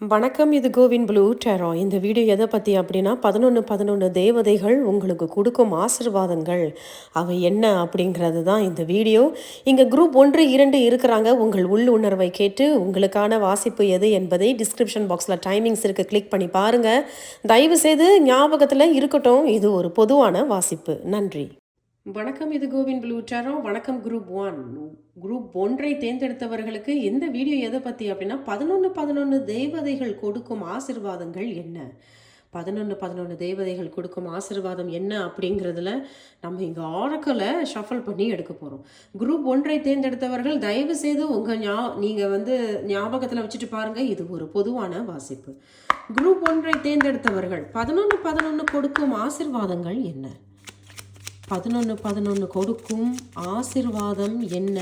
வணக்கம் இது கோவின் ப்ளூ டேரோ. இந்த வீடியோ எதை பற்றி அப்படின்னா பதினொன்று பதினொன்று தேவதைகள் உங்களுக்கு கொடுக்கும் ஆசிர்வாதங்கள். அவை என்ன அப்படிங்கிறது தான் இந்த வீடியோ. இங்கே குரூப் ஒன்று இரண்டு இருக்கிறாங்க. உங்கள் உள் உணர்வை கேட்டு உங்களுக்கான வாசிப்பு எது என்பதை டிஸ்கிரிப்ஷன் பாக்ஸில் டைமிங்ஸ் இருக்குது கிளிக் பண்ணி பாருங்கள் தயவுசெய்து ஞாபகத்தில் இருக்கட்டும். இது ஒரு பொதுவான வாசிப்பு. நன்றி. வணக்கம் இது கோவின் ப்ளூ டேரோ வணக்கம் குரூப் ஒன். குரூப் ஒன்றை தேர்ந்தெடுத்தவர்களுக்கு இந்த வீடியோ எதை பற்றி அப்படின்னா பதினொன்று பதினொன்று தேவதைகள் கொடுக்கும் ஆசிர்வாதங்கள் என்ன? பதினொன்று பதினொன்று தேவதைகள் கொடுக்கும் ஆசிர்வாதம் என்ன அப்படிங்கிறதுல நம்ம இங்கே ஆரக்கலை ஷஃபல் பண்ணி எடுக்க போகிறோம் குரூப் ஒன்றை தேர்ந்தெடுத்தவர்கள் தயவு செய்து உங்கள் ஞா நீங்கள் வந்து ஞாபகத்தில் வச்சுட்டு பாருங்கள் இது ஒரு பொதுவான வாசிப்பு. குரூப் ஒன்றை தேர்ந்தெடுத்தவர்கள் பதினொன்று பதினொன்று கொடுக்கும் ஆசிர்வாதங்கள் என்ன? பதினொன்று பதினொன்று கொடுக்கும் ஆசிர்வாதம் என்ன?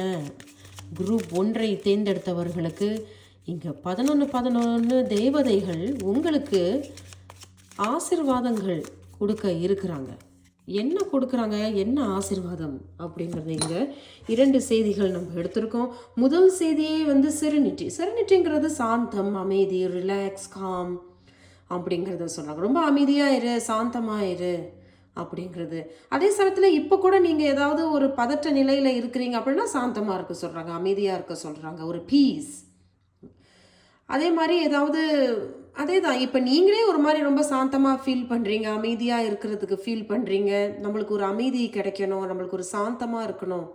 குரூப் ஒன்றை தேர்ந்தெடுத்தவர்களுக்கு இங்கே பதினொன்று பதினொன்று தேவதைகள் உங்களுக்கு ஆசிர்வாதங்கள் கொடுக்க இருக்கிறாங்க. என்ன கொடுக்குறாங்க? என்ன ஆசிர்வாதம் அப்படிங்கிறது இங்கே இரண்டு செய்திகள் நம்ம எடுத்திருக்கோம். முதல் செய்தியே வந்து சிறுநிட்டி சிறுநிட்டிங்கிறது சாந்தம் அமைதி ரிலாக்ஸ் காம் அப்படிங்கிறத சொல்கிறாங்க ரொம்ப அமைதியாக இரு சாந்தமாக இரு. அப்படிங்கிறது. அதே சமயத்தில் இப்போ கூட நீங்கள் ஏதாவது ஒரு பதற்ற நிலையில் இருக்கிறீங்க அப்படின்னா சாந்தமாக இருக்க சொல்கிறாங்க அமைதியாக இருக்க சொல்கிறாங்க ஒரு பீஸ் அதே மாதிரி ஏதாவது அதே தான் இப்போ நீங்களே ஒரு மாதிரி ரொம்ப சாந்தமாக ஃபீல் பண்ணுறீங்க அமைதியாக இருக்கிறதுக்கு ஃபீல் பண்ணுறீங்க நம்மளுக்கு ஒரு அமைதி கிடைக்கணும் நம்மளுக்கு ஒரு சாந்தமாக இருக்கணும்.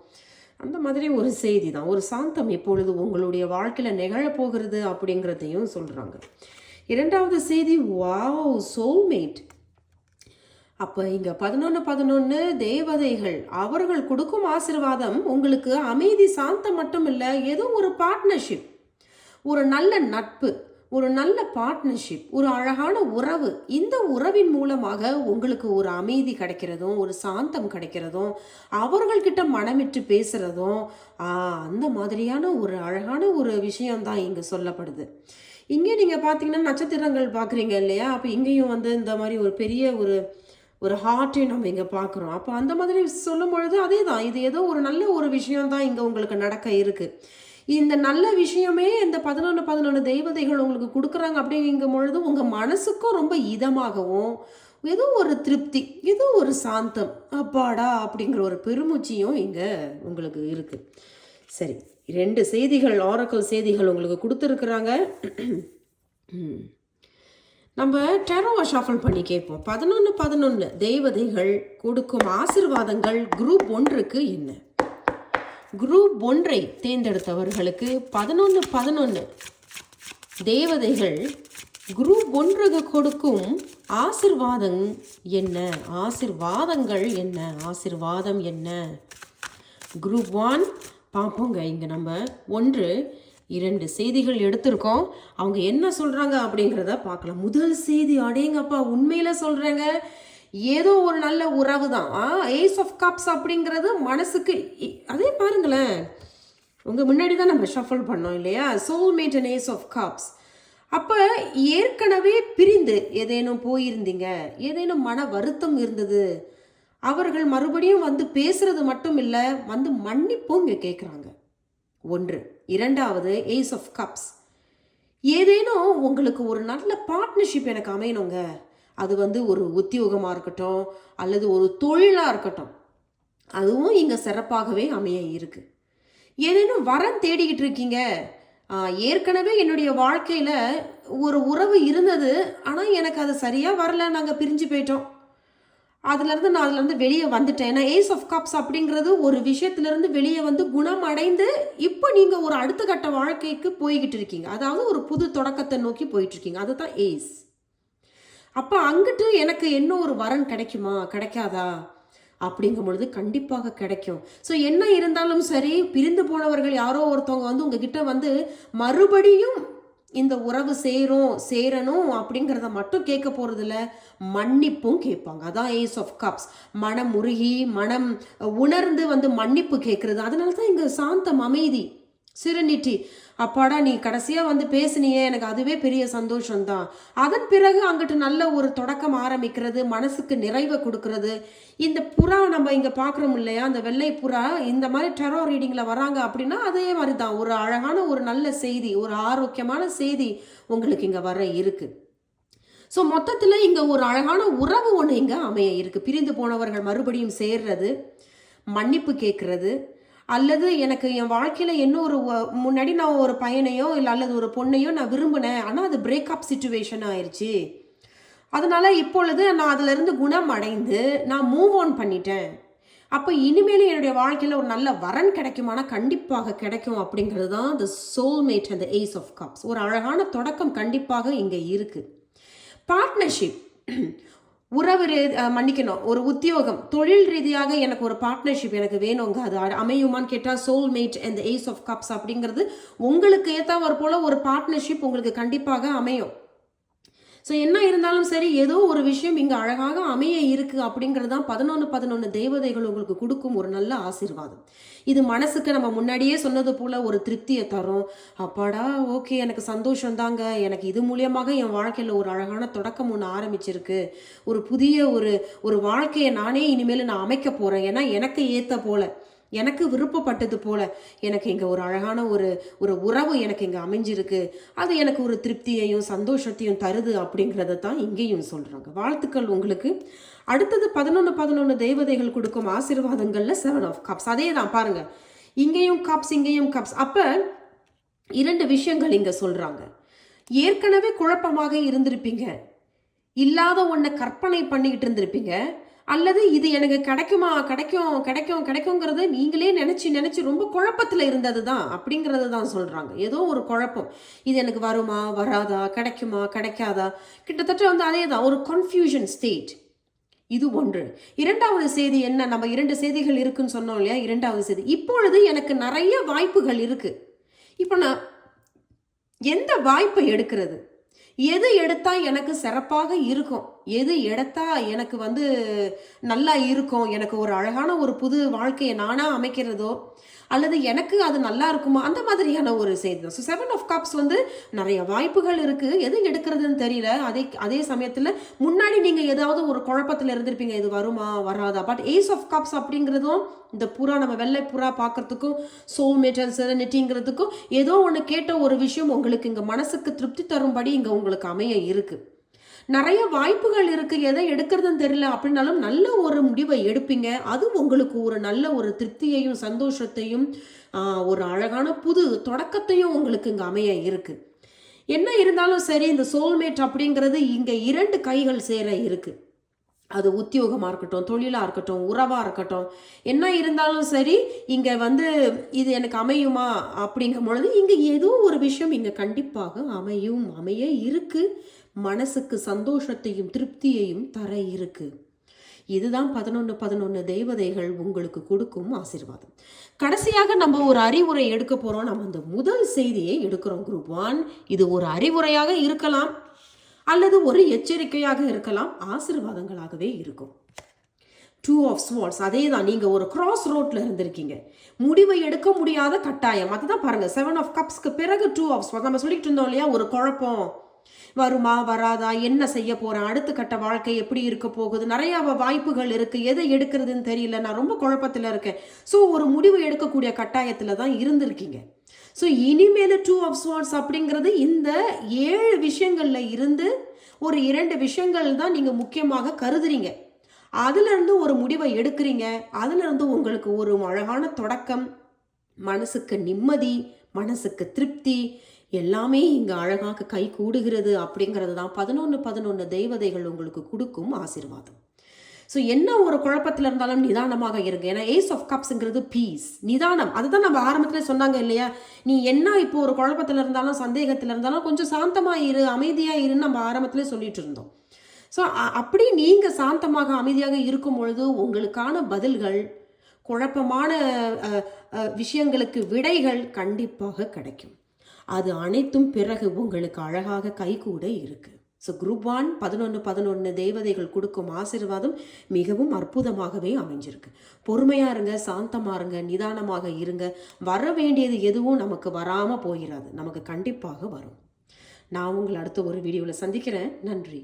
அந்த மாதிரி ஒரு செய்தி தான் ஒரு சாந்தம் எப்பொழுது உங்களுடைய வாழ்க்கையில் நிகழப்போகிறது அப்படிங்கிறதையும் சொல்கிறாங்க இரண்டாவது செய்தி வாவ் சோல்மேட் அப்போ இங்கே பதினொன்று பதினொன்று தேவதைகள் அவர்கள் கொடுக்கும் ஆசிர்வாதம் உங்களுக்கு அமைதி சாந்தம் மட்டும் இல்லை ஏதோ ஒரு பார்ட்னர்ஷிப் ஒரு நல்ல நட்பு ஒரு நல்ல பார்ட்னர்ஷிப் ஒரு அழகான உறவு. இந்த உறவின் மூலமாக உங்களுக்கு ஒரு அமைதி கிடைக்கிறதும் ஒரு சாந்தம் கிடைக்கிறதும் அவர்கள்கிட்ட மனமிட்டு பேசுகிறதும் அந்த மாதிரியான ஒரு அழகான ஒரு விஷயம்தான் இங்கே சொல்லப்படுது. இங்கே நீங்கள் பார்த்தீங்கன்னா நட்சத்திரங்கள் பார்க்குறீங்க இல்லையா? அப்போ இங்கேயும் வந்து இந்த மாதிரி ஒரு பெரிய ஒரு ஒரு ஹார்ட்டையும் நம்ம இங்கே பார்க்குறோம். அப்போ அந்த மாதிரி சொல்லும் பொழுது அதே தான் இது ஏதோ ஒரு நல்ல ஒரு விஷயம்தான் இங்கே உங்களுக்கு நடக்க இருக்குது இந்த நல்ல விஷயமே இந்த பதினொன்று பதினொன்று தெய்வதைகள் உங்களுக்கு கொடுக்குறாங்க அப்படிங்கும் பொழுது உங்கள் மனசுக்கும் ரொம்ப இதமாகவும் ஏதோ ஒரு திருப்தி ஏதோ ஒரு சாந்தம். அப்பாடா அப்படிங்கிற ஒரு பெருமூச்சியும் இங்கே உங்களுக்கு இருக்குது சரி ரெண்டு செய்திகள் ஆரக்கல் செய்திகள் உங்களுக்கு கொடுத்துருக்குறாங்க. நம்ம டெரோவை ஷாஃபல் பண்ணி கேட்போம். பதினொன்று பதினொன்று தெய்வதைகள் கொடுக்கும் ஆசிர்வாதங்கள் குரூப் ஒன்றுக்கு என்ன? குரூப் ஒன்றை தேர்ந்தெடுத்தவர்களுக்கு பதினொன்று பதினொன்று தேவதைகள் குரூப் ஒன்றுக்கு கொடுக்கும் ஆசிர்வாதம் என்ன? ஆசிர்வாதங்கள் என்ன? ஆசிர்வாதம் என்ன? குரூப் ஒன் பார்ப்போங்க. இங்கே நம்ம ஒன்று இரண்டு செய்திகள் எடுத்திருக்கோம். அவங்க என்ன சொல்கிறாங்க அப்படிங்கிறத பார்க்கலாம். முதல் செய்தி அடேங்கப்பா உண்மையில் சொல்கிறேங்க ஏதோ ஒரு நல்ல உறவு தான். ஏஸ் ஆஃப் கப்ஸ் அப்படிங்கிறது மனசுக்கு அதே பாருங்களேன். உங்கள் முன்னாடி தான் நம்ம ஷஃபல் பண்ணோம் இல்லையா? Soulmate and ace of cups அப்போ ஏற்கனவே பிரிந்து ஏதேனும் போயிருந்தீங்க. ஏதேனும் மன வருத்தம் இருந்தது. அவர்கள் மறுபடியும் வந்து பேசுறது மட்டும் இல்லை வந்து மன்னிப்பும் இங்கே கேட்குறாங்க ஒன்று இரண்டாவது ஏஸ் ஆஃப் கப்ஸ் ஏதேனும் உங்களுக்கு ஒரு நல்ல பார்ட்னர்ஷிப் எனக்கு அமையணுங்க. அது வந்து ஒரு உத்தியோகமாக இருக்கட்டும் அல்லது ஒரு தொழிலாக இருக்கட்டும். அதுவும் இங்கே சிறப்பாகவே அமைய இருக்குது ஏதேனும் வரம் தேடிக்கிட்டு இருக்கீங்க. ஏற்கனவே என்னுடைய வாழ்க்கையில் ஒரு உறவு இருந்தது ஆனால் எனக்கு அது சரியாக வரல. நாங்கள் பிரிஞ்சு போயிட்டோம். அதுலேருந்து நான் அதுலேருந்து வெளியே வந்துட்டேன். ஏன்னா ஏஸ் ஆஃப் கப்ஸ் அப்படிங்கிறது ஒரு விஷயத்துலேருந்து வெளியே வந்து குணம் அடைந்து இப்போ நீங்கள் ஒரு அடுத்த கட்ட வாழ்க்கைக்கு போய்கிட்டு இருக்கீங்க. அதாவது ஒரு புது தொடக்கத்தை நோக்கி போயிட்டுருக்கீங்க அதுதான் ஏஸ் அப்போ அங்கிட்டு எனக்கு என்ன ஒரு வரன் கிடைக்குமா? கிடைக்காதா? அப்படிங்கும் பொழுது கண்டிப்பாக கிடைக்கும். ஸோ என்ன இருந்தாலும் சரி பிரிந்து போனவர்கள் யாரோ ஒருத்தவங்க வந்து உங்ககிட்ட வந்து மறுபடியும் இந்த உறவு சேரும் சேரணும் அப்படிங்கிறத மட்டும் கேட்க போகிறதில்ல மன்னிப்பும் கேட்பாங்க. அதான் ஏஸ் ஆஃப் கப்ஸ் மனம் உருகி மனம் உணர்ந்து வந்து மன்னிப்பு கேட்குறது. அதனால தான் இங்கே சாந்தம் அமைதி. சிறுநீட்டி. அப்பாடா நீ கடைசியாக வந்து பேசுனியே எனக்கு அதுவே பெரிய சந்தோஷம்தான். அதன் பிறகு அங்கிட்டு நல்ல ஒரு தொடக்கம் ஆரம்பிக்கிறது மனசுக்கு நிறைவை கொடுக்கறது. இந்த புறா நம்ம இங்கே பார்க்குறோம் இல்லையா அந்த வெள்ளை புறா இந்த மாதிரி டெரோ ரீடிங்கில் வராங்க அப்படின்னா அதே மாதிரி தான் ஒரு அழகான ஒரு நல்ல செய்தி ஒரு ஆரோக்கியமான செய்தி உங்களுக்கு இங்கே வர இருக்குது ஸோ மொத்தத்தில் இங்கே ஒரு அழகான உறவு ஒன்று இங்கே அமைய இருக்குது பிரிந்து போனவர்கள் மறுபடியும் சேர்றது மன்னிப்பு கேட்குறது அல்லது எனக்கு என் வாழ்க்கையில் என்ன ஒரு முன்னாடி நான் ஒரு பையனையோ இல்லை அல்லது ஒரு பொண்ணையோ நான் விரும்பினேன். ஆனால் அது பிரேக்கப் சுச்சுவேஷன் ஆயிடுச்சு அதனால் இப்பொழுது நான் அதிலிருந்து குணம் அடைந்து நான் மூவ் ஆன் பண்ணிட்டேன். அப்போ இனிமேலும் என்னுடைய வாழ்க்கையில் ஒரு நல்ல வரன் கிடைக்குமானா கண்டிப்பாக கிடைக்கும் அப்படிங்கிறது தான் த சோல்மேட் அந்த ஏஸ் ஆஃப் கப்ஸ் ஒரு அழகான தொடக்கம் கண்டிப்பாக இங்கே இருக்குது பார்ட்னர்ஷிப் உறவு ரீ- மன்னிக்கணும். ஒரு உத்தியோகம். தொழில் ரீதியாக எனக்கு ஒரு பார்ட்னர்ஷிப் எனக்கு வேணுங்க. அது அமையுமான்னு கேட்டால் soulmate and the ace of cups அப்படிங்கிறது உங்களுக்கு ஏற்றா ஒரு போல் ஒரு பார்ட்னர்ஷிப் உங்களுக்கு கண்டிப்பாக அமையும். ஸோ என்ன இருந்தாலும் சரி ஏதோ ஒரு விஷயம் இங்கே அழகாக அமைய இருக்கு அப்படிங்கிறது தான் பதினொன்று பதினொன்று தேவதைகள் உங்களுக்கு கொடுக்கும் ஒரு நல்ல ஆசீர்வாதம். இது மனசுக்கு நம்ம முன்னாடியே சொன்னது போல் ஒரு திருப்தியை தரும். அப்பாடா ஓகே எனக்கு சந்தோஷம் தாங்க எனக்கு இது மூலியமாக என் வாழ்க்கையில் ஒரு அழகான தொடக்கம் ஒன்று ஆரம்பிச்சிருக்கு. ஒரு புதிய ஒரு ஒரு வாழ்க்கையை நானே இனிமேல் நான் அமைக்க போகிறேன் ஏன்னா எனக்கு ஏற்ற போல. எனக்கு விருப்பப்பட்டது போல. எனக்கு இங்கே ஒரு அழகான ஒரு ஒரு உறவு எனக்கு இங்கே அமைஞ்சிருக்கு. அது எனக்கு ஒரு திருப்தியையும் சந்தோஷத்தையும் தருது அப்படிங்கிறத தான் இங்கேயும் சொல்கிறாங்க வாழ்த்துக்கள் உங்களுக்கு. அடுத்தது பதினொன்று பதினொன்று தெய்வதைகள் கொடுக்கும் ஆசீர்வாதங்களில் செவன் ஆஃப் கப்ஸ் அதே தான் பாருங்கள் இங்கேயும் கப்ஸ் இங்கேயும் கப்ஸ் அப்போ இரண்டு விஷயங்கள் இங்கே சொல்கிறாங்க ஏற்கனவே குழப்பமாக இருந்திருப்பீங்க. இல்லாத ஒன்றை கற்பனை பண்ணிக்கிட்டு இருந்திருப்பீங்க. அல்லது இது எனக்கு கிடைக்குமா கிடைக்கும் கிடைக்கும் கிடைக்குங்கிறத நீங்களே நினச்சி நினச்சி ரொம்ப குழப்பத்தில் இருந்தது தான் அப்படிங்கிறது தான் சொல்கிறாங்க ஏதோ ஒரு குழப்பம். இது எனக்கு வருமா வராதா கிடைக்குமா கிடைக்காதா? கிட்டத்தட்ட வந்து அதே தான் ஒரு கன்ஃபியூஷன் ஸ்டேட் இது ஒன்று. இரண்டாவது செய்தி என்ன? நம்ம இரண்டு செய்திகள் இருக்குன்னு சொன்னோம் இல்லையா? இரண்டாவது செய்தி. இப்பொழுது எனக்கு நிறைய வாய்ப்புகள் இருக்குது இப்போ நான் எந்த வாய்ப்பை எடுக்கிறது? எது எடுத்தால் எனக்கு சிறப்பாக இருக்கும்? எது எடுத்தா எனக்கு வந்து நல்லா இருக்கும்? எனக்கு ஒரு அழகான ஒரு புது வாழ்க்கையை நானாக அமைக்கிறதோ? அல்லது எனக்கு அது நல்லா இருக்குமா? அந்த மாதிரியான ஒரு செய்தி தான். ஸோ செவன் ஆஃப் கப்ஸ் வந்து நிறைய வாய்ப்புகள் இருக்குது எது எடுக்கிறதுன்னு தெரியல. அதே அதே சமயத்தில் முன்னாடி நீங்கள் ஏதாவது ஒரு குழப்பத்தில் இருந்திருப்பீங்க. இது வருமா? வராதா? பட் ஏஸ் ஆஃப் கப்ஸ் அப்படிங்கிறதும் இந்த புறா நம்ம வெள்ளை புறா பார்க்கறதுக்கும் சோல்மேட்டர் செரனிட்டிங்கிறதுக்கும் ஏதோ ஒன்று கேட்ட ஒரு விஷயம் உங்களுக்கு இங்கே மனசுக்கு திருப்தி தரும்படி இங்கே உங்களுக்கு அமைய இருக்குது நிறைய வாய்ப்புகள் இருக்கு. எதை எடுக்கிறதுன்னு தெரியல. அப்படின்னாலும் நல்ல ஒரு முடிவை எடுப்பீங்க. அது உங்களுக்கு ஒரு நல்ல ஒரு திருப்தியையும் சந்தோஷத்தையும் ஒரு அழகான புது தொடக்கத்தையும் உங்களுக்கு இங்கே அமைய இருக்கு. என்ன இருந்தாலும் சரி இந்த சோல்மேட் அப்படிங்கிறது இங்கே இரண்டு கைகள் சேர இருக்கு. அது உத்தியோகமாக இருக்கட்டும் தொழிலாக இருக்கட்டும் உறவாக இருக்கட்டும். என்ன இருந்தாலும் சரி இங்கே வந்து இது எனக்கு அமையுமா அப்படிங்கும் பொழுது இங்கே ஏதோ ஒரு விஷயம் இங்கே கண்டிப்பாக அமையும் அமைய இருக்குது மனசுக்கு சந்தோஷத்தையும் திருப்தியையும் தர இருக்கு. இதுதான் பதினொன்று பதினொன்று தெய்வதைகள் உங்களுக்கு கொடுக்கும் ஆசீர்வாதம். கடைசியாக நம்ம ஒரு அறிவுரை எடுக்க போகிறோம் நம்ம அந்த முதல் செய்தியை எடுக்கிறோம். குரூப் ஒன் இது ஒரு அறிவுரையாக இருக்கலாம். அல்லது ஒரு எச்சரிக்கையாக இருக்கலாம். ஆசீர்வாதங்களாகவே இருக்கும். டூ ஆஃப் ஸ்வார்ட்ஸ் அதே தான் நீங்கள் ஒரு கிராஸ் ரோட்டில் இருந்திருக்கீங்க. முடிவை எடுக்க முடியாத கட்டாயம். அதுதான் பாருங்க. செவன் ஆஃப் கப்ஸ்க்கு பிறகு டூ ஆஃப் ஸ்வார்ட்ஸ் நம்ம சொல்லிட்டு இருந்தோம் இல்லையா? ஒரு குழப்பம். வருமா வராதா என்ன செய்ய போகிறான் அடுத்த கட்ட வாழ்க்கை எப்படி இருக்க போகுது நிறைய வாய்ப்புகள் இருக்குது எதை எடுக்கிறதுன்னு தெரியல நான் ரொம்ப குழப்பத்தில் இருக்கேன். ஸோ ஒரு முடிவு எடுக்கக்கூடிய கட்டாயத்தில் தான் இருந்திருக்கீங்க. ஸோ இனிமேல் டூ ஆஃப் ஸ்வார்ட்ஸ் அப்படிங்கிறது இந்த ஏழு விஷயங்களில் இருந்து ஒரு இரண்டு விஷயங்கள் தான் நீங்கள் முக்கியமாக கருதுறீங்க. அதுலேருந்து ஒரு முடிவை எடுக்கிறீங்க அதுலேருந்து உங்களுக்கு ஒரு அழகான தொடக்கம். மனசுக்கு நிம்மதி மனசுக்கு திருப்தி எல்லாமே இங்கே அழகாக கை கூடுகிறது அப்படிங்கிறது தான். பதினொன்று பதினொன்று தெய்வதைகள் உங்களுக்கு கொடுக்கும் ஆசீர்வாதம். ஸோ என்ன ஒரு குழப்பத்தில் இருந்தாலும் நிதானமாக இருங்க. ஏன்னா ஏஸ் ஆஃப் கப்ஸுங்கிறது பீஸ் நிதானம். அதுதான் நம்ம ஆரம்பத்தில் சொன்னாங்க இல்லையா? நீ என்ன இப்போ ஒரு குழப்பத்தில் இருந்தாலும் சந்தேகத்தில் இருந்தாலும் கொஞ்சம் சாந்தமாக இரு அமைதியாக இருன்னு நம்ம ஆரம்பத்தில் சொல்லிட்டு இருந்தோம். ஸோ அப்படி நீங்கள் சாந்தமாக அமைதியாக இருக்கும் பொழுது உங்களுக்கான பதில்கள் குழப்பமான விஷயங்களுக்கு விடைகள் கண்டிப்பாக கிடைக்கும். அது அனைத்தும் பிறகு உங்களுக்கு அழகாக கைகூட இருக்கு. ஸோ குரூப் ஒன் பதினொன்று பதினொன்று தேவதைகள் கொடுக்கும் ஆசீர்வாதம் மிகவும் அற்புதமாகவே அமைஞ்சிருக்கு. பொறுமையாக இருங்க சாந்தமாக இருங்க நிதானமாக இருங்க. வர வேண்டியது எதுவும் நமக்கு வராமல் போயிடாது நமக்கு கண்டிப்பாக வரும். நான் உங்களை அடுத்த ஒரு வீடியோவில் சந்திக்கிறேன். நன்றி.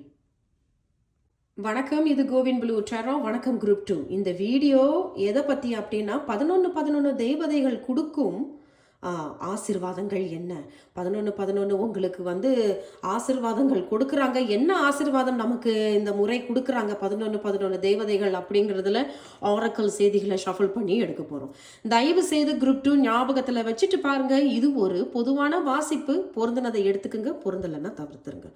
வணக்கம் இது கோவின் ப்ளூ டெரோ. வணக்கம் குரூப் டூ. இந்த வீடியோ எதை பற்றி அப்படின்னா பதினொன்று பதினொன்று தேவதைகள் கொடுக்கும் ஆசிர்வாதங்கள் என்ன? பதினொன்று பதினொன்று உங்களுக்கு வந்து ஆசீர்வாதங்கள் கொடுக்குறாங்க. என்ன ஆசிர்வாதம் நமக்கு இந்த முறை கொடுக்குறாங்க? பதினொன்று பதினொன்று தேவதைகள் அப்படிங்கிறதுல ஆரக்கல் செய்திகளை ஷஃபிள் பண்ணி எடுக்க போகிறோம் தயவு செய்து குரூப் டூ ஞாபகத்தில் வச்சுட்டு பாருங்க. இது ஒரு பொதுவான வாசிப்பு. பொருந்தினதை எடுத்துக்கோங்க. பொருந்தலைன்னா தவிர்த்துருங்க.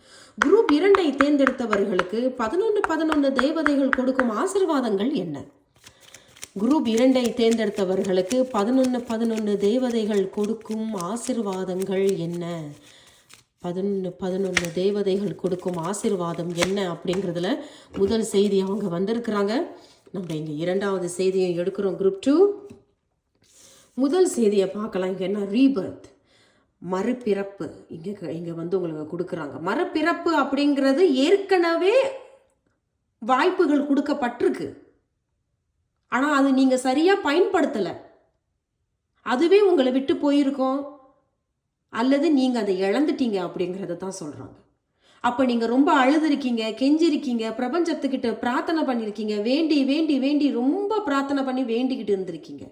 குரூப் இரண்டை தேர்ந்தெடுத்தவர்களுக்கு பதினொன்று பதினொன்று தேவதைகள் கொடுக்கும் ஆசிர்வாதங்கள் என்ன? குரூப் இரண்டை தேர்ந்தெடுத்தவர்களுக்கு பதினொன்று பதினொன்று தேவதைகள் கொடுக்கும் ஆசிர்வாதங்கள் என்ன? பதினொன்று பதினொன்று தேவதைகள் கொடுக்கும் ஆசிர்வாதம் என்ன அப்படிங்கிறதுல முதல் செய்தி அவங்க வந்திருக்கிறாங்க. நம்ம இங்கே இரண்டாவது செய்தியை எடுக்கிறோம் குரூப் டூ முதல் செய்தியை பார்க்கலாம். இங்கே என்ன? ரீபர்த் மறுபிறப்பு. இங்கே இங்கே வந்து உங்களுக்கு கொடுக்குறாங்க. மறுபிறப்பு அப்படிங்கிறது ஏற்கனவே வாய்ப்புகள் கொடுக்கப்பட்டிருக்கு. ஆனால் அது நீங்கள் சரியாக பயன்படுத்தலை. அதுவே உங்களை விட்டு போயிருக்கோம். அல்லது நீங்கள் அதை இழந்துட்டீங்க அப்படிங்கிறத தான் சொல்கிறாங்க அப்போ நீங்கள் ரொம்ப அழுதுருக்கீங்க கெஞ்சிருக்கீங்க பிரபஞ்சத்துக்கிட்ட பிரார்த்தனை பண்ணியிருக்கீங்க வேண்டி வேண்டி வேண்டி ரொம்ப பிரார்த்தனை பண்ணி வேண்டிக்கிட்டு இருந்திருக்கீங்க.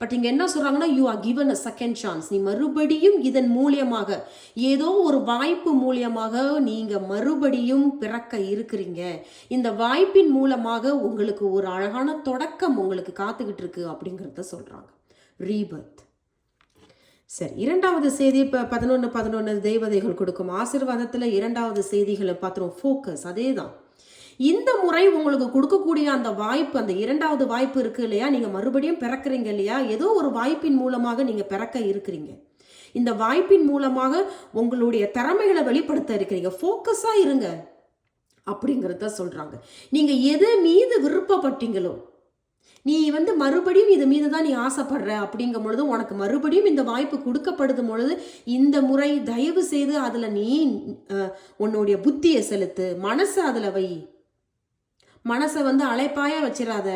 பட் இங்கே என்ன சொல்கிறாங்கன்னா you are given a second chance நீ மறுபடியும் இதன் மூலியமாக ஏதோ ஒரு வாய்ப்பு மூலியமாக நீங்கள் மறுபடியும் பிறக்க இருக்கிறீங்க. இந்த வாய்ப்பின் மூலமாக உங்களுக்கு ஒரு அழகான தொடக்கம் உங்களுக்கு காத்துக்கிட்டு இருக்கு அப்படிங்கிறத சொல்கிறாங்க ரீபர்த் சரி இரண்டாவது செய்தி இப்போ பதினொன்று பதினொன்று தேவதைகள் கொடுக்கும் ஆசீர்வாதத்தில் இரண்டாவது செய்திகளை பார்த்துருவோம். ஃபோக்கஸ் அதே தான் இந்த முறை உங்களுக்கு கொடுக்கக்கூடிய அந்த வாய்ப்பு அந்த இரண்டாவது வாய்ப்பு இருக்கு இல்லையா? நீங்கள் மறுபடியும் பிறக்கிறீங்க இல்லையா? ஏதோ ஒரு வாய்ப்பின் மூலமாக நீங்கள் பிறக்க இருக்கிறீங்க. இந்த வாய்ப்பின் மூலமாக உங்களுடைய திறமைகளை வெளிப்படுத்த இருக்கிறீங்க. ஃபோக்கஸாக இருங்க. அப்படிங்கிறத சொல்கிறாங்க நீங்கள் எது மீது விருப்பப்பட்டீங்களோ நீ வந்து மறுபடியும் இது மீது தான் நீ ஆசைப்படுற அப்படிங்கும் பொழுது உனக்கு மறுபடியும் இந்த வாய்ப்பு கொடுக்கப்படுதும் பொழுது இந்த முறை தயவு செய்து அதில் நீ உன்னுடைய புத்தியை செலுத்து மனசை அதில் வை. மனசை வந்து அலைப்பாயா வச்சிடாத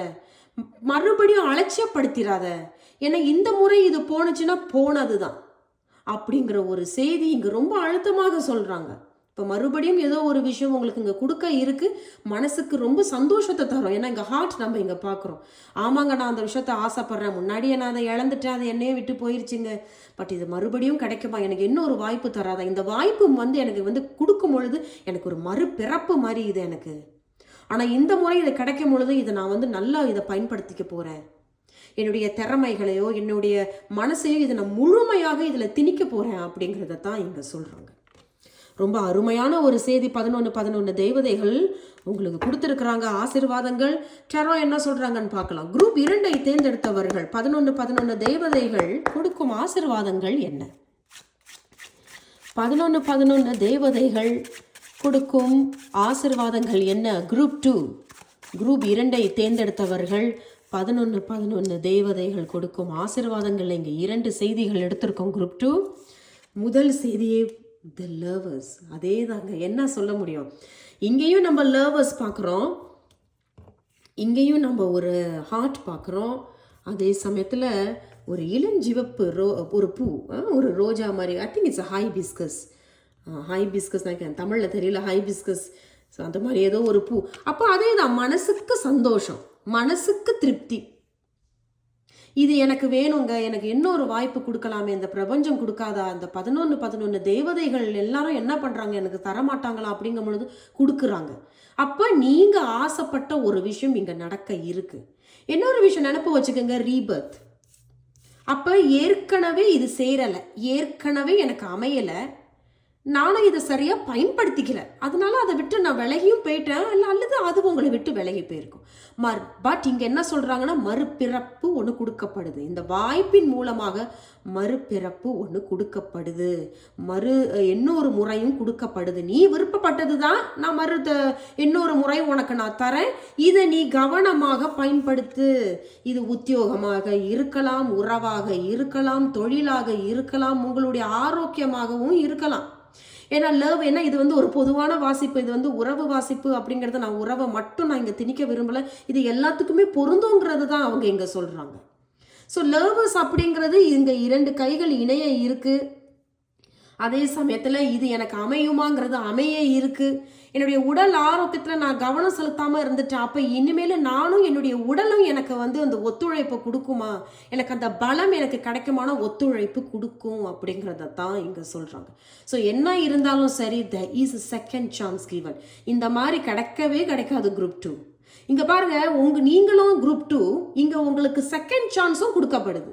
மறுபடியும் அலட்சியப்படுத்திடாத ஏன்னா இந்த முறை இது போணுச்சுன்னா போனது தான் அப்படிங்கிற ஒரு செய்தி இங்கே ரொம்ப அழுத்தமாக சொல்கிறாங்க இப்போ மறுபடியும் ஏதோ ஒரு விஷயம் உங்களுக்கு இங்கே கொடுக்க இருக்கு. மனசுக்கு ரொம்ப சந்தோஷத்தை தரும். ஏன்னா இங்கே ஹார்ட் நம்ம இங்கே பார்க்குறோம் ஆமாங்க நான் அந்த விஷயத்த ஆசைப்பட்றேன். முன்னாடியே நான் அதை இழந்துட்டேன். அதை என்னையே விட்டு போயிருச்சுங்க. பட் இது மறுபடியும் கிடைக்குமா? எனக்கு இன்னொரு வாய்ப்பு தராதா? இந்த வாய்ப்பு வந்து எனக்கு வந்து கொடுக்கும் பொழுது எனக்கு ஒரு மறுபிறப்பு மாதிரி இது எனக்கு. ஆனால் இந்த முறை இது கிடைக்கும் பொழுது இதை நான் வந்து நல்லா இதை பயன்படுத்திக்க போகிறேன் என்னுடைய திறமைகளையோ என்னுடைய மனசையோ இதை நான் முழுமையாக இதில் திணிக்க போகிறேன் அப்படிங்கிறத தான் இங்கே சொல்கிறாங்க ரொம்ப அருமையான ஒரு செய்தி பதினொன்று பதினொன்று தெய்வதைகள் உங்களுக்கு கொடுத்துருக்குறாங்க. ஆசீர்வாதங்கள். டெரோ என்ன சொல்கிறாங்கன்னு பார்க்கலாம். குரூப் இரண்டை தேர்ந்தெடுத்தவர்கள் பதினொன்று பதினொன்று தெய்வதைகள் கொடுக்கும் ஆசீர்வாதங்கள் என்ன? பதினொன்று பதினொன்று தேவதைகள் கொடுக்கும் ஆசிர்வாதங்கள் என்ன? குரூப் டூ குரூப் இரண்டை தேர்ந்தெடுத்தவர்கள் பதினொன்று பதினொன்று தேவதைகள் கொடுக்கும் ஆசிர்வாதங்கள். இங்கே இரண்டு செய்திகள் எடுத்திருக்கோம் குரூப் டூ முதல் செய்தியே த லவர்ஸ் அதே தாங்க என்ன சொல்ல முடியும்? இங்கேயும் நம்ம லவர்ஸ் பார்க்குறோம். இங்கேயும் நம்ம ஒரு ஹார்ட் பார்க்குறோம். அதே சமயத்தில் ஒரு இளஞ்சிவப்பு ரோ ஒரு பூ ஒரு ரோஜா மாதிரி. I think it's hibiscus hibiscus நினைக்கிறேன் தமிழில் தெரியல ஹை பிஸ்கஸ் ஸோ அந்த மாதிரி ஏதோ ஒரு பூ. அப்போ அதே தான் மனசுக்கு சந்தோஷம். மனசுக்கு திருப்தி. இது எனக்கு வேணுங்க எனக்கு இன்னொரு வாய்ப்பு கொடுக்கலாமே. இந்த பிரபஞ்சம் கொடுக்காதா? அந்த பதினொன்று பதினொன்று தேவதைகள் எல்லாரும் என்ன பண்ணுறாங்க எனக்கு தரமாட்டாங்களா? அப்படிங்கும் பொழுது கொடுக்குறாங்க. அப்போ நீங்கள் ஆசைப்பட்ட ஒரு விஷயம் இங்கே நடக்க இருக்கு. இன்னொரு விஷயம் நினப்பு வச்சுக்கோங்க ரீபர்த் அப்போ ஏற்கனவே இது சேரலை. ஏற்கனவே எனக்கு அமையலை. நானும் இதை சரியாக பயன்படுத்திக்கல. அதனால அதை விட்டு நான் விலகியும் போயிட்டேன். இல்லை அல்லது அது உங்களை விட்டு விலகி போயிருக்கும். மர் பட் இங்கே என்ன சொல்கிறாங்கன்னா மறுபிறப்பு ஒன்று கொடுக்கப்படுது. இந்த வாய்ப்பின் மூலமாக மறுபிறப்பு ஒன்று கொடுக்கப்படுது. மறு இன்னொரு முறையும் கொடுக்கப்படுது. நீ விருப்பப்பட்டது தான் நான் மறு இன்னொரு முறை உனக்கு நான் தரேன். இதை நீ கவனமாக பயன்படுத்து. இது உத்தியோகமாக இருக்கலாம் உறவாக இருக்கலாம் தொழிலாக இருக்கலாம் உங்களுடைய ஆரோக்கியமாகவும் இருக்கலாம். ஏன்னா லவ் ஏன்னா இது வந்து ஒரு பொதுவான வாசிப்பு. இது வந்து உறவு வாசிப்பு அப்படிங்கிறத நான் உறவை மட்டும் நான் இங்கே திணிக்க விரும்பல. இது எல்லாத்துக்குமே பொருந்துங்கிறது தான் அவங்க இங்கே சொல்கிறாங்க ஸோ லவ்வர்ஸ் அப்படிங்கிறது இங்கே இரண்டு கைகள் இணைய இருக்குது அதே சமயத்தில் இது எனக்கு அமையுமாங்கிறது அமைய இருக்குது என்னுடைய உடல் ஆரோக்கியத்தில் நான் கவனம் செலுத்தாமல் இருந்துட்டேன். அப்போ இனிமேல் நானும் என்னுடைய உடலும் எனக்கு வந்து அந்த ஒத்துழைப்பு கொடுக்குமா? எனக்கு அந்த பலம் எனக்கு கிடைக்குமான ஒத்துழைப்பு கொடுக்கும் அப்படிங்கிறத தான் இங்கே சொல்கிறாங்க ஸோ என்ன இருந்தாலும் சரி the is second chance given இந்த மாதிரி கிடைக்கவே கிடைக்காது குரூப் டூ இங்கே பாருங்க உங்கள் நீங்களும் குரூப் டூ இங்கே உங்களுக்கு செகண்ட் சான்ஸும் கொடுக்கப்படுது.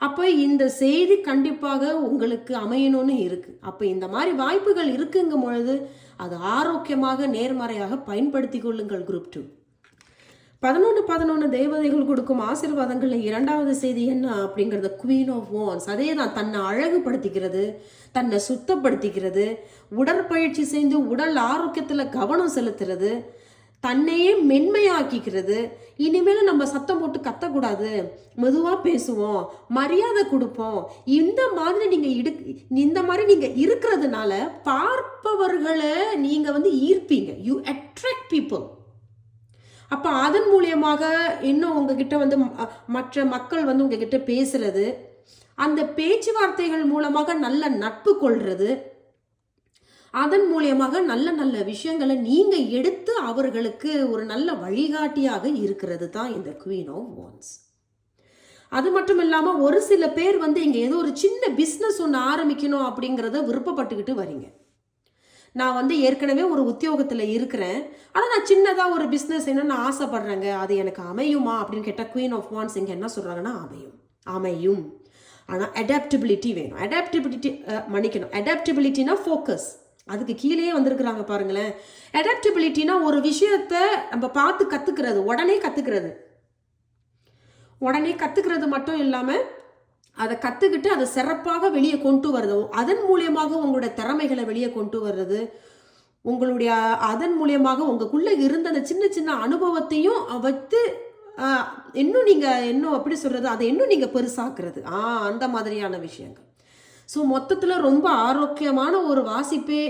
அப்போ இந்த செய்தி கண்டிப்பாக உங்களுக்கு அமையணும்னு இருக்குது அப்போ இந்த மாதிரி வாய்ப்புகள் இருக்குங்கும் பொழுது அது ஆரோக்கியமாக நேர்மறையாக பயன்படுத்தி கொள்ளுங்கள் குரூப் டூ பதினொன்று பதினொன்று தேவதைகள் கொடுக்கும் ஆசீர்வாதங்களில் இரண்டாவது செய்தி என்ன அப்படிங்கிறத குவீன் ஆஃப் ஓன்ஸ் அதே தான் தன்னை அழகுபடுத்திக்கிறது தன்னை சுத்தப்படுத்திக்கிறது உடற்பயிற்சி செய்து உடல் ஆரோக்கியத்தில் கவனம் செலுத்துறது தன்னையே மென்மையாக்கிக்கிறது. இனிமேல் நம்ம சத்தம் போட்டு கத்தக்கூடாது. மெதுவாக பேசுவோம். மரியாதை கொடுப்போம். இந்த மாதிரி நீங்கள் இடு இந்த மாதிரி நீங்கள் இருக்கிறதுனால பார்ப்பவர்களை நீங்கள் வந்து ஈர்ப்பீங்க. யூ அட்ராக்ட் பீப்புள் அப்போ அதன் மூலியமாக இன்னும் உங்ககிட்ட வந்து மற்ற மக்கள் வந்து உங்ககிட்ட பேசுறது அந்த பேச்சுவார்த்தைகள் மூலமாக நல்ல நட்பு கொள்வது அதன் மூலியமாக நல்ல நல்ல விஷயங்களை நீங்கள் எடுத்து அவர்களுக்கு ஒரு நல்ல வழிகாட்டியாக இருக்கிறது தான் இந்த குவீன் ஆஃப் வான்ஸ் அது மட்டும் இல்லாமல் ஒரு சில பேர் வந்து இங்கே ஏதோ ஒரு சின்ன பிஸ்னஸ் ஒன்று ஆரம்பிக்கணும் அப்படிங்கிறத விருப்பப்பட்டுக்கிட்டு வரீங்க. நான் வந்து ஏற்கனவே ஒரு உத்தியோகத்தில் இருக்கிறேன். ஆனால் நான் சின்னதாக ஒரு பிஸ்னஸ் என்னன்னு ஆசைப்படுறேங்க. அது எனக்கு அமையுமா அப்படின்னு கேட்டால் குவீன் ஆஃப் வான்ஸ் இங்கே என்ன சொல்கிறாங்கன்னா அமையும். அமையும். ஆனால் அடாப்டபிலிட்டி வேணும். அடாப்டபிலிட்டி மன்னிக்கணும். அடாப்டபிலிட்டினா ஃபோக்கஸ் அதுக்கு கீழேயே வந்திருக்கிறாங்க பாருங்களேன். அடாப்டபிலிட்டினா ஒரு விஷயத்தை நம்ம பார்த்து கற்றுக்கிறது உடனே கற்றுக்கிறது உடனே கற்றுக்கிறது மட்டும் இல்லாமல் அதை கற்றுக்கிட்டு அதை சிறப்பாக வெளியே கொண்டு வர்றது அதன் மூலியமாக உங்களுடைய திறமைகளை வெளியே கொண்டு வர்றது உங்களுடைய அதன் மூலியமாக உங்களுக்குள்ளே இருந்த அந்த சின்ன சின்ன அனுபவத்தையும் வைத்து இன்னும் நீங்கள் இன்னும் அப்படி சொல்கிறது அதை இன்னும் நீங்கள் பெருசாக்குறது. ஆ அந்த மாதிரியான விஷயங்கள். ஸோ மொத்தத்தில் ரொம்ப ஆரோக்கியமான ஒரு வாசிப்பே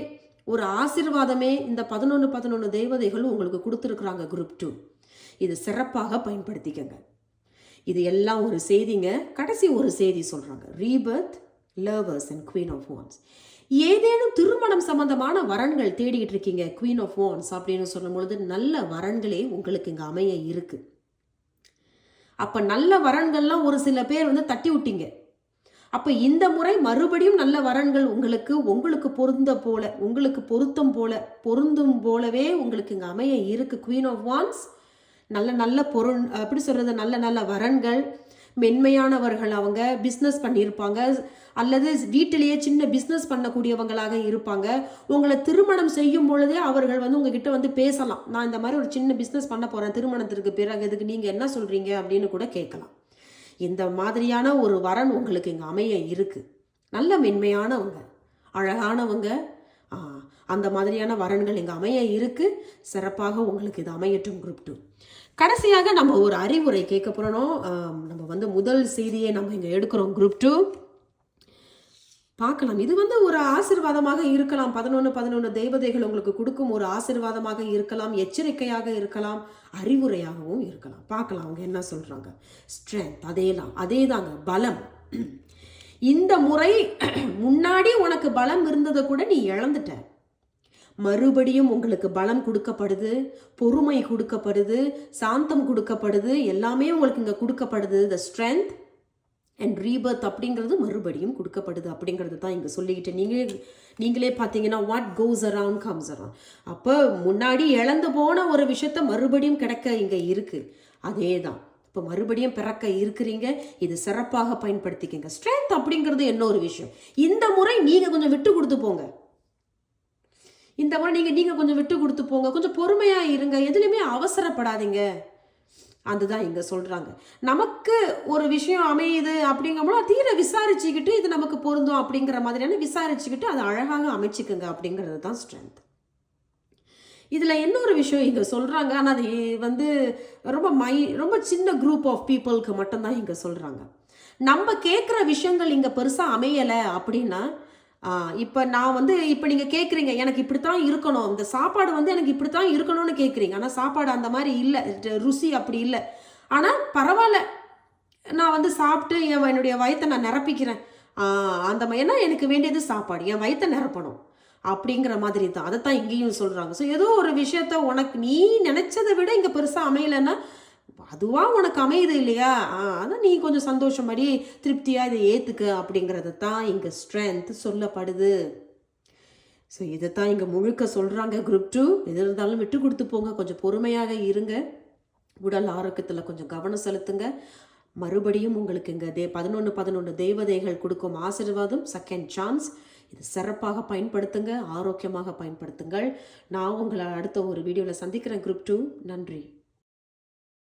ஒரு ஆசீர்வாதமே இந்த பதினொன்று பதினொன்று தேவதைகள் உங்களுக்கு கொடுத்துருக்குறாங்க குரூப் டூ இது சிறப்பாக பயன்படுத்திக்கங்க. இது எல்லாம் ஒரு செய்திங்க. கடைசி ஒரு செய்தி சொல்கிறாங்க rebirth lovers and queen of wands ஏதேனும் திருமணம் சம்பந்தமான வரன்கள் தேடிக்கிட்டு இருக்கீங்க குவீன் ஆஃப் வான்ஸ் அப்படின்னு சொல்லும் பொழுது நல்ல வரன்களே உங்களுக்கு இங்கே அமைய இருக்கு. அப்போ நல்ல வரன்கள்லாம் ஒரு சில பேர் வந்து தட்டி விட்டீங்க. அப்போ இந்த முறை மறுபடியும் நல்ல வரன்கள் உங்களுக்கு உங்களுக்கு பொருந்த போல உங்களுக்கு பொருத்தம் போல பொருந்தும் போலவே உங்களுக்கு இங்கே அமைய இருக்குது குவீன் ஆஃப் வான்ஸ் நல்ல நல்ல பொருள் எப்படி சொல்கிறது நல்ல நல்ல வரன்கள் மென்மையானவர்கள் அவங்க பிஸ்னஸ் பண்ணியிருப்பாங்க அல்லது வீட்டிலேயே சின்ன பிஸ்னஸ் பண்ணக்கூடியவங்களாக இருப்பாங்க. உங்களை திருமணம் செய்யும் பொழுதே அவர்கள் வந்து உங்ககிட்ட வந்து பேசலாம். நான் இந்த மாதிரி ஒரு சின்ன பிஸ்னஸ் பண்ண போகிறேன் திருமணத்திற்கு பிறகு இதுக்கு நீங்கள் என்ன சொல்கிறீங்க அப்படின்னு கூட கேட்கலாம். இந்த மாதிரியான ஒரு வரன் உங்களுக்கு இங்கே அமைய இருக்குது நல்ல மென்மையானவங்க அழகானவங்க அந்த மாதிரியான வரன்கள் இங்கே அமைய இருக்குது சிறப்பாக உங்களுக்கு இது அமையட்டும் குரூப் டூ கடைசியாக நம்ம ஒரு அறிவுரை கேட்க போகிறோம் நம்ம வந்து முதல் செய்தியை நம்ம இங்கே எடுக்கிறோம் குரூப் டூ பார்க்கலாம். இது வந்து ஒரு ஆசிர்வாதமாக இருக்கலாம். பதினொன்று பதினொன்று தெய்வதைகள் உங்களுக்கு கொடுக்கும் ஒரு ஆசிர்வாதமாக இருக்கலாம். எச்சரிக்கையாக இருக்கலாம். அறிவுரையாகவும் இருக்கலாம். பார்க்கலாம் அவங்க என்ன சொல்கிறாங்க ஸ்ட்ரென்த் அதேதான். அதே தாங்க பலம். இந்த முறை முன்னாடி உனக்கு பலம் இருந்ததை கூட நீ இழந்துட்ட. மறுபடியும் உங்களுக்கு பலம் கொடுக்கப்படுது பொறுமை கொடுக்கப்படுது சாந்தம் கொடுக்கப்படுது எல்லாமே உங்களுக்கு இங்கே கொடுக்கப்படுது. த ஸ்ட்ரென்த் அண்ட் ரீபர்த் அப்படிங்கிறது மறுபடியும் கொடுக்கப்படுது அப்படிங்கிறது தான் இங்கே சொல்லிக்கிட்டு நீங்களே நீங்களே பார்த்தீங்கன்னா what goes around comes around அப்போ முன்னாடி இழந்து போன ஒரு விஷயத்த மறுபடியும் கிடைக்க இங்கே இருக்குது அதே தான் இப்போ மறுபடியும் பிறக்க இருக்கிறீங்க. இது சிறப்பாக பயன்படுத்திக்கங்க. ஸ்ட்ரென்த் அப்படிங்கிறது என்ன ஒரு விஷயம்? இந்த முறை நீங்கள் கொஞ்சம் விட்டு கொடுத்து போங்க. இந்த முறை நீங்கள் நீங்கள் கொஞ்சம் விட்டு கொடுத்து போங்க. கொஞ்சம் பொறுமையாக இருங்க. எதுலேயுமே அவசரப்படாதீங்க. அதுதான் இங்கே சொல்கிறாங்க நமக்கு ஒரு விஷயம் அமையுது அப்படிங்கும்போது தீர விசாரிச்சுக்கிட்டு இது நமக்கு பொருந்தும் அப்படிங்கிற மாதிரியான விசாரிச்சுக்கிட்டு அதை அழகாக அமைச்சிக்குங்க அப்படிங்கிறது தான் ஸ்ட்ரென்த் இதில் இன்னொரு விஷயம் இங்கே சொல்கிறாங்க ஆனால் அது வந்து ரொம்ப மை ரொம்ப சின்ன குரூப் ஆஃப் பீப்புளுக்கு மட்டும்தான் இங்கே சொல்கிறாங்க நம்ம கேட்குற விஷயங்கள் இங்கே பெருசாக அமையலை அப்படின்னா இப்போ நான் வந்து இப்போ நீங்கள் கேட்குறீங்க எனக்கு இப்படி தான் இருக்கணும். இந்த சாப்பாடு வந்து எனக்கு இப்படி தான் இருக்கணும்னு கேட்குறீங்க ஆனால் சாப்பாடு அந்த மாதிரி இல்லை. ருசி அப்படி இல்லை. ஆனால் பரவாயில்ல நான் வந்து சாப்பிட்டு என் என்னுடைய வயத்தை நான் நிரப்பிக்கிறேன். அந்த மா- ஏன்னா எனக்கு வேண்டியது சாப்பாடு. என் வயத்தை நிரப்பணும். அப்படிங்கிற மாதிரி தான். அதை தான் இங்கேயும் சொல்கிறாங்க ஸோ ஏதோ ஒரு விஷயத்த உனக்கு நீ நினச்சதை விட இங்கே பெருசாக அமையலைன்னா அதுவாக உனக்கு அமையுது இல்லையா? ஆ, நீ கொஞ்சம் சந்தோஷம் மாதிரி திருப்தியாக இதை ஏற்றுக்க அப்படிங்கிறது தான் இங்கே ஸ்ட்ரென்த் சொல்லப்படுது. ஸோ இதை தான் இங்கே முழுக்க சொல்கிறாங்க குரூப் டூ எது இருந்தாலும் விட்டு கொடுத்து போங்க. கொஞ்சம் பொறுமையாக இருங்க. உடல் ஆரோக்கியத்தில் கொஞ்சம் கவனம் செலுத்துங்க. மறுபடியும் உங்களுக்கு இங்கே தே பதினொன்று பதினொன்று தேவதைகள் கொடுக்கும் ஆசீர்வாதம் செகண்ட் சான்ஸ் இது சிறப்பாக பயன்படுத்துங்க. ஆரோக்கியமாக பயன்படுத்துங்கள். நான் உங்களை அடுத்த ஒரு வீடியோவில் சந்திக்கிறேன் குரூப் டூ நன்றி.